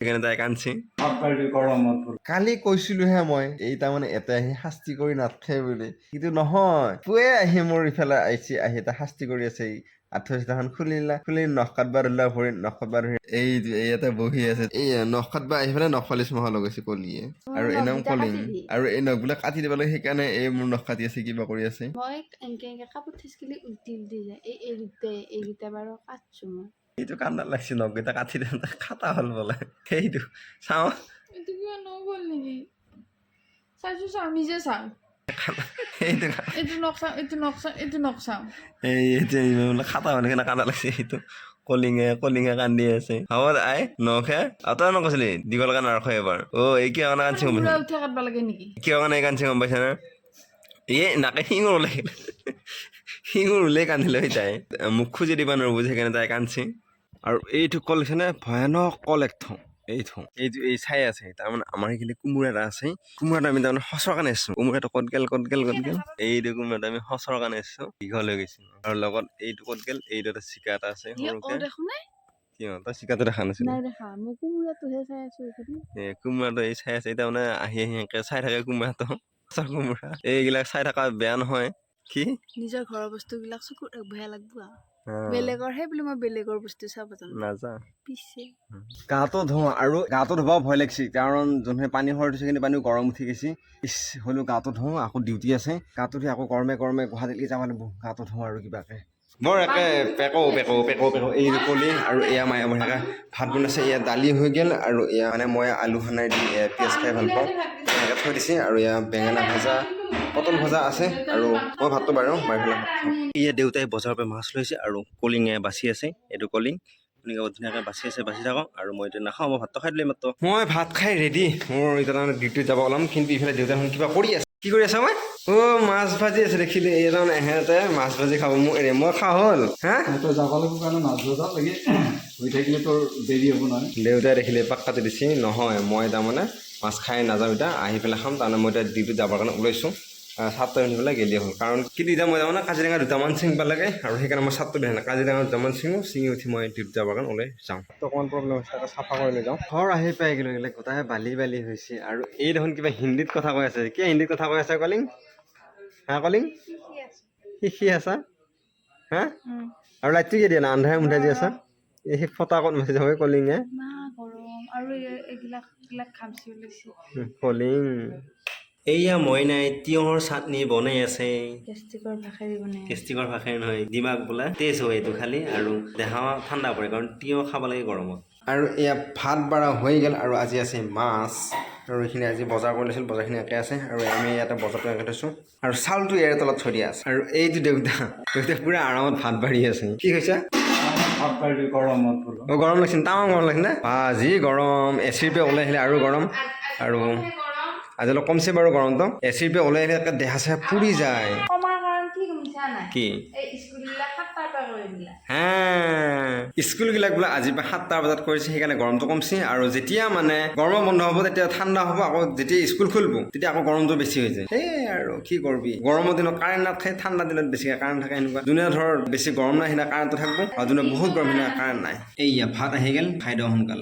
সেইকাৰণে তাই বোলো কালি কৈছিলোহে মই এই তাৰমানে এটা আহি শাস্তি কৰি নাথাকে বুলি। কিন্তু নহয় পুৱে আহি মোৰ ইফালে আহিছে আহি এটা শাস্তি কৰি আছে এই খুলিলা খুলি নখ কাটবা ধৰিলা ভৰি নখ কাটবা ধৰি এই এই ইয়াতে বহি আছে এই নখ কাটবা আহি পেলাই নখ পালিচ মহা লগাইছে কলিয়ে। আৰু এই নাম কলিং আৰু এই নখবিলাক কাটি দিব লাগে সেইকাৰণে এই মোৰ নখ কাটি আছে কিবা কৰি আছে। মই এনেকে এনেকে কাপোৰ থৈছিলি উল্টি উল্টি যায় এই এইকেইটা এইকেইটা বাৰু কাটছো মই। এইটো কান্দা লাগছে নখকেইটা কাটি দে খাটা হ'ল বোলে। চাইছো চাওঁ নিজে চাওঁ সেইটো এইটো নকচাওঁ এইটো নকচাওঁ এইটো নকচাওঁ এই কেনে কান্দা লাগছে সেইটো কলিঙে কলিঙে কান্দি আছে। হ'ব আই নখে তই নকৈছিলি দীঘল কাণ নৰখ এবাৰ। অ এই কিয় কাৰণে কান্দছি গম পাইছা কিয় কাৰণে এই কান্দছি গম পাইছা না এই নাকে শিঙৰ ওলাই শিঙৰ ওলাই কান্দিলে হৈ তাই মুখ খুজি দিব নোৱাৰো সেইকাৰণে তাই কান্দছি আৰু এইটো কল দেখিছেনে ভয়ানক কল এক থওঁ। এই থওঁ। এইটো এই চাই আছে। তাৰমানে আমাৰ সেইখিনি কোমোৰা এটা আছে। কোমোৰাটো আমি তাৰমানে সঁচৰ কাৰণে আছোঁ কোমোৰাটো ক'ত গেল ক'ত গেল ক'ত গেল? এইটো কোমোৰাটো আমি সঁচৰ কাৰণে আছোঁ দীঘল হৈ গৈছে আৰু লগত এইটো ক'ত গেল? এইটো এটা চিকা এটা আছে সৰুকে। কিয়? তই চিকাটো দেখা নাছিলি। কোমোৰাটো এই চাই আছে। এতিয়া মানে আহি আহি চাই থাকে কোমোৰাটো। কোমোৰা। এইবিলাক চাই থকা বেয়া নহয়। কি? নিজৰ ঘৰৰ বস্তুবিলাক চকুত ৰাখবহে লাগব বেলেগৰ হে বুলি মই বেলেগৰ বস্তু চাব জানো। নাযা পিছে। গাটো ধোওঁ আৰু গাটো ধোবাও ভয় লাগিছে কাৰণ যোনখিনি পানী সৰ দিছে কিন্তু পানী গৰম উঠি গৈছে। ইচ হ'লেও গাটো ধোওঁ আকৌ ডিউটি আছে। গাটো ধুই আকৌ গৰমে গৰমে গুৱাহাটীলৈকে যাব লাগিব। গাটো ধোওঁ আৰু কিবাকে। বৰ একে পেকো পেকো পেকো পেকো। এই কলি আৰু এয়া মায়ে বঢ়িয়াকে ভাত বনাইছে এয়া দালি হৈ গ'ল আৰু এয়া মানে মই আলু সানাই দি পিঁয়াজ খাই ভাল পাওঁ। এনেকৈ থৈ দিছে আৰু এয়া বেঙেনা ভাজা। পটল ভজা আছে আৰু মই ভাতটো বাৰু মাৰি পেলাই ভাত ইয়ে দেউতাই বজাৰৰ পৰা মাছ লৈছে আৰু কলিঙে বাচি আছে এইটো কলিং। এনেকৈ ধুনীয়াকৈ বাচি আছে বাচি থাকক আৰু মই এতিয়া নাখাওঁ মই ভাতটো খাই দিলে মাত্ৰ। মই ভাত খাই ৰেডি মোৰ এতিয়া তাৰমানে ডিউটিত যাব ওলাম কিন্তু ইফালে দেউতাই দেখোন কিবা কৰি আছে। কি কৰি আছা মই? অ' মাছ ভাজি আছে দেখিলে। এই তাৰমানে এহেঁতে মাছ ভাজি খাব মোক এৰে মই খোৱা হ'ল। হা? তই যাব লাগিব কাৰণে মাছ বজাৰ লাগে। হৈ থাকিলে তোৰ দেৰি হ'ব নহয়। দেউতাই দেখিলে পাক কাটি দিছে নহয় মই তাৰমানে মাছ খাই নাযাওঁ এতিয়া আহি পেলাই খাম। তাৰমানে মই এতিয়া ডিউটিত যাবৰ কাৰণে ওলাইছোঁ। পিন্ধি পেলাই গেলি হ'ল। কাৰণ কিন্তু এতিয়া মই তাৰমানে কাজিৰঙা দুটামান চিঙিব লাগে আৰু সেইকাৰণে মই পিন্ধা নাই। কাজিৰঙা দুটামান চিঙো চিঙি উঠি মই যাবৰ কাৰণে ওলাই যাওঁ। তো অকণমান প্ৰব্লেম হৈছে তাকে চাফা কৰি লৈ যাওঁ। ঘৰ আহি পাই গ'লো গ'লে গোটাহে বালি বালি হৈছে। আৰু এই দেখোন কিবা হিন্দীত কথা কৈ আছে। কি হিন্দীত কথা কৈ আছে কলিং? হা কলিং? শিকি আছা? হা? আৰু লাইটটো কি দিয়া নাই? আন্ধাৰে মুন্ধাৰে যি আছা? এই সেই ফটা ক'ত মাতি যাব কলিঙে কলিং। এয়া মইনাই তিয়ঁহৰ চাটনি বনাই আছে। গেষ্টিকৰ ভাষাৰী বনাই নহয় দিমাগ বোলে তেজ হয় এইটো খালি আৰু দেহা ঠাণ্ডা পৰে কাৰণ তিয়ঁহ খাব লাগে গৰমত। আৰু এয়া ভাত বাৰা হৈ গ'ল আৰু আজি আছে মাছ। আৰু এইখিনি আজি বজাৰ কৰি লৈছিল বজাৰখিনি একে আছে। আৰু আমি ইয়াতে বজাৰটো একে থৈছোঁ। আৰু চাউলটো ইয়াৰ তলত থৈ দিয়া আছে। আৰু এইটো দেউতা দেউতা পূৰা আৰামত ভাত বাঢ়ি আছে। কি কৈছা? অ' গৰম লাগিছে তামাম গৰম লাগিছে নে? বা যি গৰম এ চিৰ পৰা ওলাই আহিলে আৰু গৰম। আৰু আজি অলপ কমছে বাৰু গৰমটো এ চিৰ পৰা ওলাই আহিলে দেহা চেহা পুৰি যায়। কি হা স্কুলবিলাক বোলে আজিৰ পৰা সাতটা বজাত কৰিছে সেইকাৰণে গৰমটো কমছে। আৰু যেতিয়া মানে গৰমৰ বন্ধ হ'ব তেতিয়া ঠাণ্ডা হ'ব আকৌ যেতিয়া স্কুল খুলিব তেতিয়া আকৌ গৰমটো বেছি হৈ যায়। সেয়াই আৰু কি কৰিবি? গৰমৰ দিনত কাৰেণ্ট নাথাকে ঠাণ্ডা দিনত বেছিকৈ কাৰেণ্ট থাকে এনেকুৱা। যোনে ধৰ বেছি গৰম নাই সিদিনা কাৰেণ্টটো থাকিব। আৰু যোনে বহুত গৰম সিদিনা কাৰেণ্ট নাই। এইয়া ভাত আহি গ'ল। খাই দিওঁ সোনকালে।